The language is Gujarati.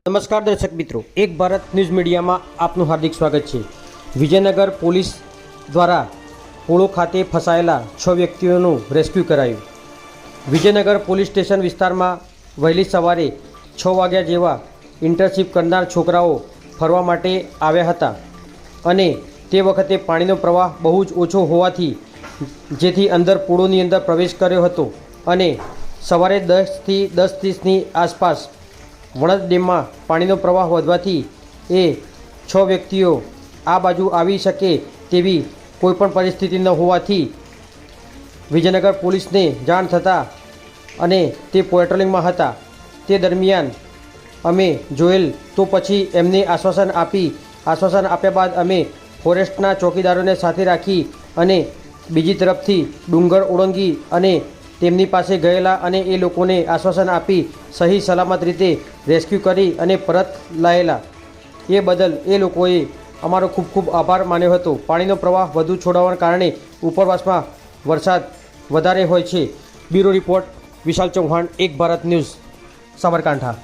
નમસ્કાર દર્શક મિત્રો, એક ભારત ન્યૂઝ મીડિયામાં આપનું હાર્દિક સ્વાગત છે. વિજયનગર પોલીસ દ્વારા પોળો ખાતે ફસાયેલા છ વ્યક્તિઓનું રેસ્ક્યુ કરાયું. વિજયનગર પોલીસ સ્ટેશન વિસ્તારમાં વહેલી સવારે છ વાગ્યા જેવા ઇન્ટર્નશીપ કરનાર છોકરાઓ ફરવા માટે આવ્યા હતા અને તે વખતે પાણીનો પ્રવાહ બહુ જ ઓછો હોવાથી જેથી અંદર પોળોની અંદર પ્રવેશ કર્યો હતો અને સવારે દસથી દસ ત્રીસની આસપાસ વણદ ડેમમાં પાણીનો પ્રવાહ વધવાથી એ છ વ્યક્તિઓ આ બાજુ આવી શકે તેવી કોઈપણ પરિસ્થિતિ ન હોવાથી વિજયનગર પોલીસને જાણ થતાં અને તે પેટ્રોલિંગમાં હતા. તે દરમિયાન અમે જોયેલ તો પછી એમને આશ્વાસન આપી. આશ્વાસન આપ્યા બાદ અમે ફોરેસ્ટના ચોકીદારોને સાથે રાખી અને બીજી તરફથી ડુંગર ઓળંગી અને તેમની પાસે ગયેલા અને એ લોકોને આશ્વાસન આપી સહી સલામત રીતે રેસ્ક્યુ કરી અને પરત લાયેલા. એ બદલ એ લોકોએ અમારો ખૂબ ખૂબ આભાર માન્યો હતો. પાણીનો પ્રવાહ વધુ છોડાવવાના કારણે ઉપરવાસમાં વરસાદ વધારે હોય છે. બ્યુરો રિપોર્ટ, વિશાલ ચૌહાણ, એક ભારત ન્યૂઝ, સાબરકાંઠા.